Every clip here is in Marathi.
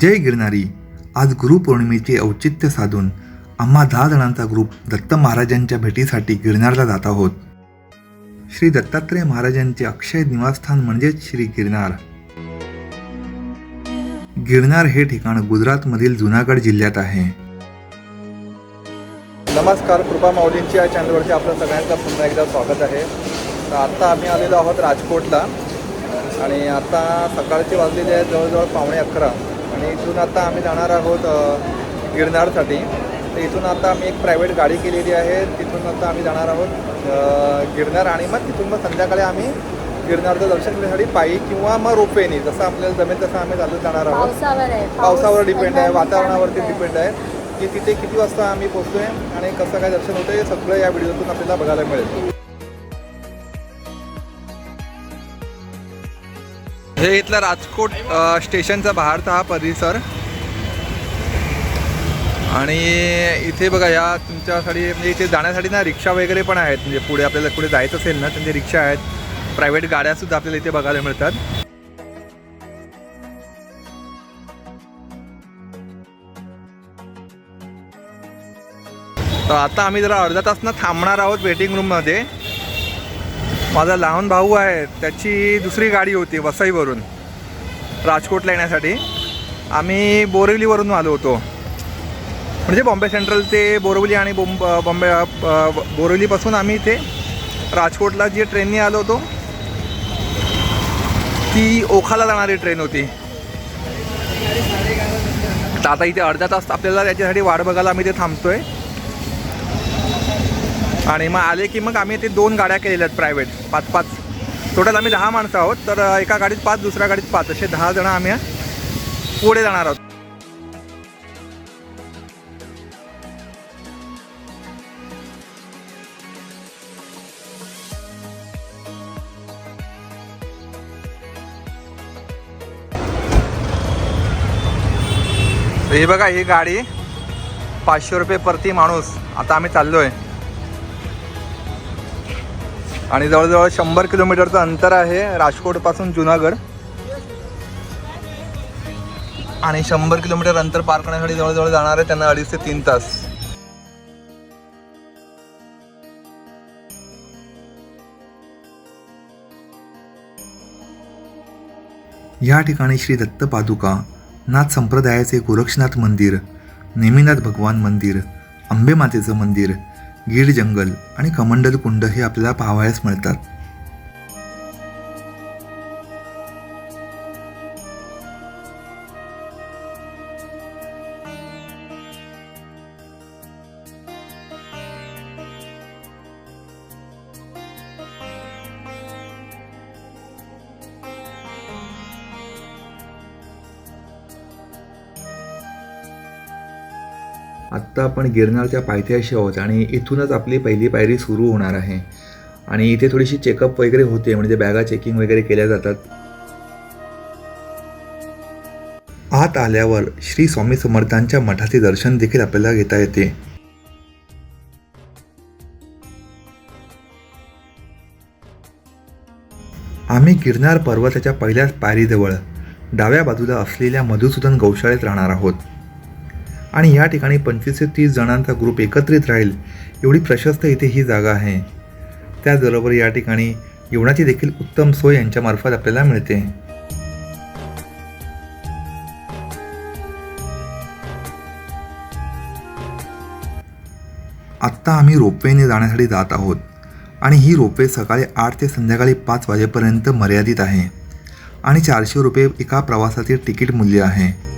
जय गिरणारी आज गुरुपौर्णिमेचे औचित्य साधून आम्हा दहा जणांचा ग्रुप दत्त महाराजांच्या भेटीसाठी गिरनारला जात आहोत. श्री दत्तात्रय महाराजांचे अक्षय निवासस्थान म्हणजेच श्री गिरनार. गिरनार हे ठिकाण गुजरातमधील जुनागड जिल्ह्यात आहे. नमस्कार कृपा माऊलींची या चॅनलवरती आपलं सगळ्यांचं पुन्हा एकदा स्वागत आहे. तर आत्ता आम्ही आलेलो आहोत राजकोटला आणि आता सकाळचे वाजलेले आहेत जवळजवळ पावणे अकरा. आणि इथून आता आम्ही जाणार आहोत गिरनारसाठी. तर इथून आता आम्ही एक प्रायव्हेट गाडी केलेली आहे. तिथून आता आम्ही जाणार आहोत गिरनार आणि मग तिथून मग संध्याकाळी आम्ही गिरनारचं दर्शन घेण्यासाठी पायी किंवा मग रोपवेनी जसं आपल्याला जमेल तसं आम्ही चालत जाणार आहोत. पावसावर डिपेंड आहे वातावरणावरती. डिपेंड आहे की तिथे किती वाजता आम्ही पोहोचतोय आणि कसं काय दर्शन होतं हे सगळं या व्हिडिओतून आपल्याला बघायला मिळेल. हे इथला राजकोट स्टेशनचा बाहेरचा हा परिसर. आणि इथे बघा या तुमच्यासाठी म्हणजे इथे जाण्यासाठी ना रिक्षा वगैरे पण आहेत. म्हणजे पुढे आपल्याला पुढे जायचं असेल ना त्यांचे रिक्षा आहेत. प्रायव्हेट गाड्यासुद्धा आपल्याला इथे बघायला मिळतात. तर आता आम्ही जरा अर्धा तास ना थांबणार आहोत वेटिंग रूममध्ये माझा लहान भाऊ आहे त्याची दुसरी गाडी होती वसईवरून राजकोटला येण्यासाठी. आम्ही बोरिवलीवरून आलो होतो. म्हणजे बॉम्बे सेंट्रल ते बोरिवली आणि बोंब बॉम्बे बोरिवलीपासून आम्ही ते राजकोटला जी ट्रेननी आलो होतो ती ओखाला जाणारी ट्रेन होती. तर आता इथे अर्धा तास आपल्याला त्याच्यासाठी वाट बघायला आम्ही इथे आहे आणि मग आले की मग आम्ही ते दोन गाड्या केलेल्या आहेत प्रायव्हेट पाच पाच. टोटल आम्ही दहा माणसं आहोत. तर एका गाडीत पाच दुसऱ्या गाडीत पाच. असे दहा जण आम्ही पुढे जाणार आहोत. हे बघा ही गाडी पाचशे रुपये प्रति माणूस. आता आम्ही चाललो आहे आणि जवळजवळ शंभर किलोमीटरचं अंतर आहे राजकोटपासून जुनागड. आणि शंभर किलोमीटर अंतर पार करण्यासाठी जवळजवळ जाणार आहे त्यांना अडीच ते तीन तास. या ठिकाणी श्री दत्त पादुका नाथ संप्रदायाचे गोरक्षनाथ मंदिर नेमिनाथ भगवान मंदिर अंबे मातेचं मंदिर गीर जंगल आणि कमंडल कुंड हे आपल्याला पाहावयास मिळतात. आत्ता आपण गिरनारच्या पायथ्याशी आहोत आणि इथूनच आपली पहिली पायरी सुरू होणार आहे. आणि इथे थोडीशी चेकअप वगैरे होते म्हणजे बॅगा चेकिंग वगैरे केल्या जातात. आत आल्यावर श्री स्वामी समर्थांच्या मठाचे दर्शन देखील आपल्याला घेता येते. आम्ही गिरनार पर्वताच्या पहिल्याच पायरीजवळ डाव्या बाजूला असलेल्या मधुसूदन गौशाळेत राहणार आहोत. आणि या ठिकाणी पंचवीस ते तीस जणांचा ग्रुप एकत्रित राहील. एवढी प्रशस्त इथे ही जागा आहे. त्याचबरोबर या ठिकाणी जेवणाची देखील उत्तम सोय यांच्यामार्फत आपल्याला मिळते. आत्ता आम्ही रोपवेने जाण्यासाठी जात आहोत आणि ही रोपवे सकाळी आठ ते संध्याकाळी पाच वाजेपर्यंत मर्यादित आहे. आणि चारशे रुपये एका प्रवासाचे तिकीट मूल्य आहे.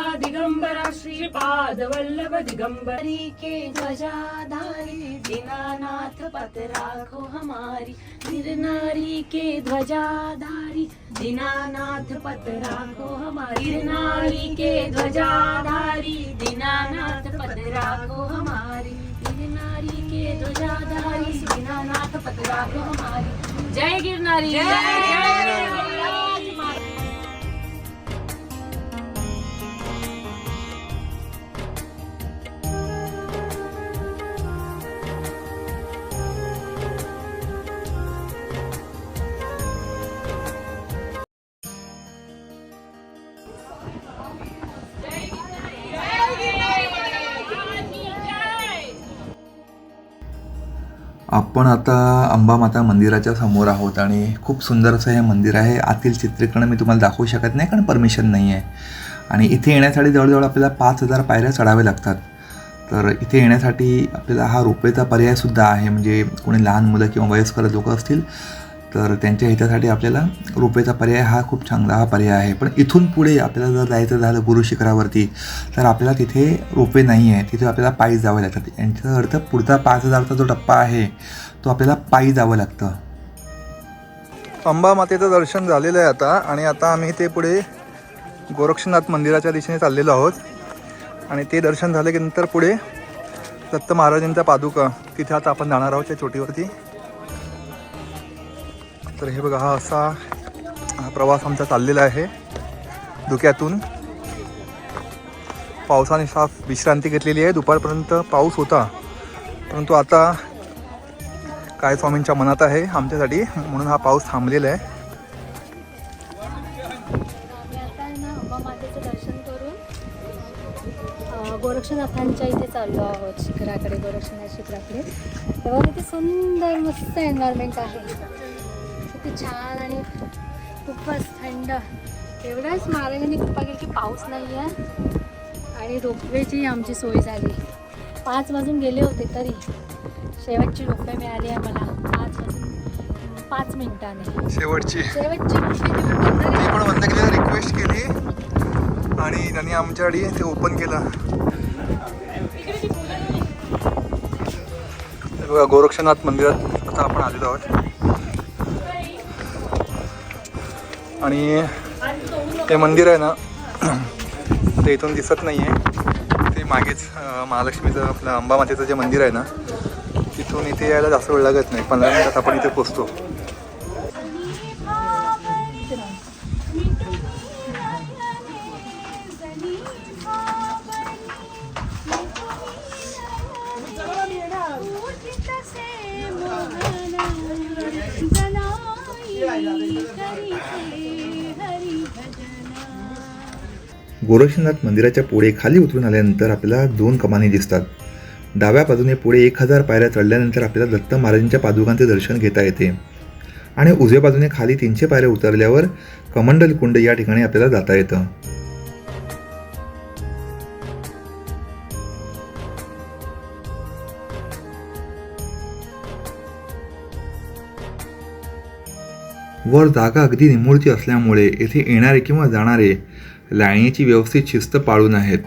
दिगंबरा श्रीपाद वल्लभ दिगंबरी के ध्वजाधारी, दीनानाथ पत राखो हमारी। गिरनारी के ध्वजाधारी, दीनानाथ पत राखो हमारी। गिरनारी के ध्वजाधारी, दीनानाथ पत राखो हमारी। गिरनारी के ध्वजाधारी, दीनानाथ पत राखो हमारी। जय गिरनारी। जय आपण आता अंबामाता मंदिराच्या समोर आहोत आणि खूप सुंदर असं हे मंदिर आहे. आतील चित्रीकरण मी तुम्हाला दाखवू शकत नाही कारण परमिशन नाही आहे आणि इथे येण्यासाठी जवळजवळ आपल्याला पाच हजार पायऱ्या चढाव्या लागतात. तर इथे येण्यासाठी आपल्याला हा रोपवेचा पर्यायसुद्धा आहे. म्हणजे कोणी लहान मुलं किंवा वयस्कर लोक असतील तर त्यांच्या हितासाठी आपल्याला रोपवेचा पर्याय हा खूप चांगला हा पर्याय आहे. पण इथून पुढे आपल्याला जर जायचं झालं गुरु शिखरावरती तर आपल्याला तिथे रोपवे नाही आहे तिथे आपल्याला पायी जावं लागतं. यांचा अर्थ पुढचा पाच हजारचा जो टप्पा आहे तो आपल्याला पायी जावं लागतं. अंबा मातेचं दर्शन झालेलं आहे आता आणि आता आम्ही ते पुढे गोरक्षनाथ मंदिराच्या दिशेने चाललेलो आहोत. आणि ते दर्शन झाले की नंतर पुढे दत्त महाराजांचा पादुका तिथे आता आपण जाणार आहोत त्या चोटीवरती. तर हे बघा हा असा हा प्रवास आमचा चाललेला आहे. धुक्यातून. पावसाने साफ विश्रांती घेतलेली आहे. दुपारपर्यंत पाऊस होता परंतु आता काय स्वामींच्या मनात आहे आमच्यासाठी म्हणून हा पाऊस थांबलेला आहे. गोरक्षनाथांच्या इथे चाललो आहोत शिखराकडे गोरक्षनाथ शिखराकडे. तेव्हा तिथे सुंदर मस्त एन्व्हायरमेंट आहे. किती छान आणि खूपच थंड. एवढ्याच महाराजांनी कृपा केली की पाऊस नाही आहे आणि रोपवेची आमची सोय झाली. पाच वाजून गेले होते तरी. शेवटची रोपवे मिळाली आहे मला पाच वाजून पाच मिनिटाने. शेवटची. शेवटची पण बंद ती पण बंद केली रिक्वेस्ट केली. आणि त्यांनी आमच्यासाठी ते ओपन केलं. बघा गोरक्षनाथ मंदिरात आता आपण आलेलो आहोत. आणि ते मंदिर आहे ना ते इथून दिसत नाही आहे ते मागेच महालक्ष्मीचं आपलं अंबामातेचं जे मंदिर आहे ना तिथून इथे यायला जास्त वेळ लागत नाही. पंधरा मिनिटात आपण इथे पोचतो गोरक्षनाथ मंदिराच्या पुढे खाली उतरून आल्यानंतर आपल्याला दोन कमानी दिसतात. डाव्या बाजूने पुढे एक हजार पायऱ्या चढल्यानंतर आपल्याला दत्त महाराजांच्या पादुकांचे दर्शन घेता येते. आणि उजव्या बाजूने खाली तीनशे पायऱ्या उतरल्यावर कमंडल कुंड या ठिकाणी आपल्याला जाता येतं. वर जागा अगदी निमूळती असल्यामुळे येथे येणारे किंवा जाणारे लाईनीची व्यवस्थित शिस्त पाळून आहेत.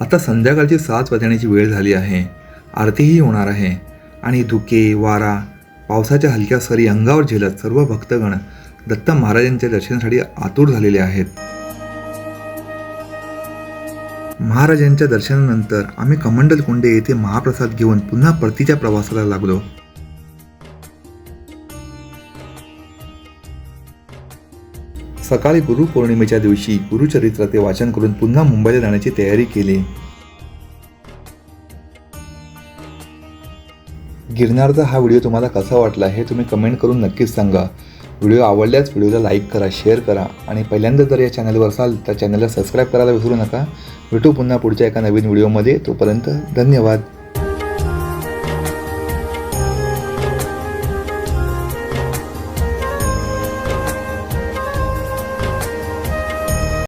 आता संध्याकाळची सात वाजण्याची वेळ झाली आहे. आरतीही होणार आहे. आणि धुके वारा पावसाच्या हलक्या सरी अंगावर झेलत सर्व भक्तगण दत्त महाराजांच्या दर्शनासाठी आतुर झालेले आहेत. महाराजांच्या दर्शनानंतर आम्ही कमंडल कुंडे येथे महाप्रसाद घेऊन पुन्हा परतीच्या प्रवासाला लागलो. सकाळी गुरुपौर्णिमेच्या दिवशी गुरुचरित्राचे वाचन करून पुन्हा मुंबईला जाण्याची तयारी केली. गिरनारचा हा व्हिडिओ तुम्हाला कसा वाटला हे तुम्ही कमेंट करून नक्कीच सांगा. व्हिडिओ आवडल्यास व्हिडिओला लाईक करा शेअर करा आणि पहिल्यांदा जर या चॅनलवर असाल तर चॅनलला सबस्क्राईब करायला विसरू नका. भेटू पुन्हा पुढच्या एका नवीन व्हिडिओमध्ये. तोपर्यंत धन्यवाद.